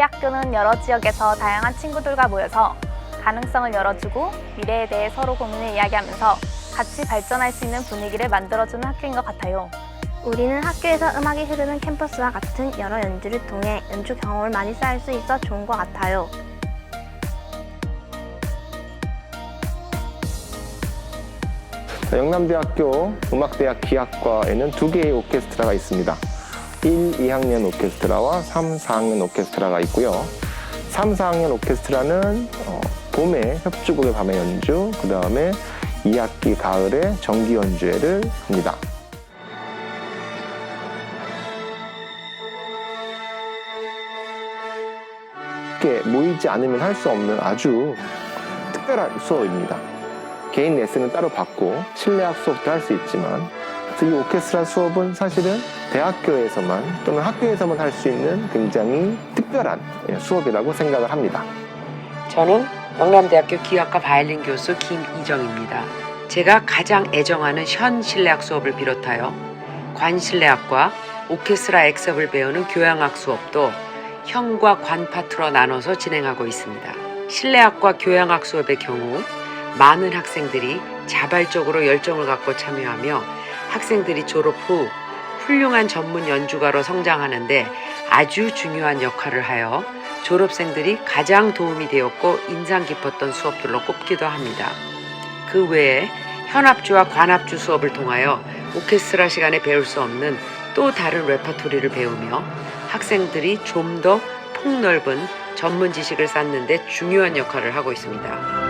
학교는 여러 지역에서 다양한 친구들과 모여서 가능성을 열어주고 미래에 대해 서로 고민을 이야기하면서 같이 발전할 수 있는 분위기를 만들어주는 학교인 것 같아요. 우리는 학교에서 음악이 흐르는 캠퍼스와 같은 여러 연주를 통해 연주 경험을 많이 쌓을 수 있어 좋은 것 같아요. 자, 영남대학교 음악대학 기악과에는 두 개의 오케스트라가 있습니다. 1, 2학년 오케스트라와 3, 4학년 오케스트라가 있고요. 3, 4학년 오케스트라는 어, 봄에 협주곡의 밤의 연주, 그 다음에 2학기 가을에 정기 연주회를 합니다. 함께 모이지 않으면 할 수 없는 아주 특별한 수업입니다. 개인 레슨은 따로 받고 실내악 수업도 할 수 있지만 이 오케스트라 수업은 사실은 대학교에서만 또는 학교에서만 할 수 있는 굉장히 특별한 예, 수업이라고 생각을 합니다. 저는 영남대학교 기악과 바이올린 교수 김이정입니다. 제가 가장 애정하는 현 실내악 수업을 비롯하여 관 실내악과 오케스트라 엑섭을 배우는 교향악 수업도 현과 관 파트로 나눠서 진행하고 있습니다. 실내악과 교향악 수업의 경우 많은 학생들이 자발적으로 열정을 갖고 참여하며 학생들이 졸업 후 훌륭한 전문 연주가로 성장하는데 아주 중요한 역할을 하여 졸업생들이 가장 도움이 되었고 인상 깊었던 수업들로 꼽기도 합니다. 그 외에 현압주와 관압주 수업을 통하여 오케스트라 시간에 배울 수 없는 또 다른 레퍼토리를 배우며 학생들이 좀 더 폭넓은 전문 지식을 쌓는 데 중요한 역할을 하고 있습니다.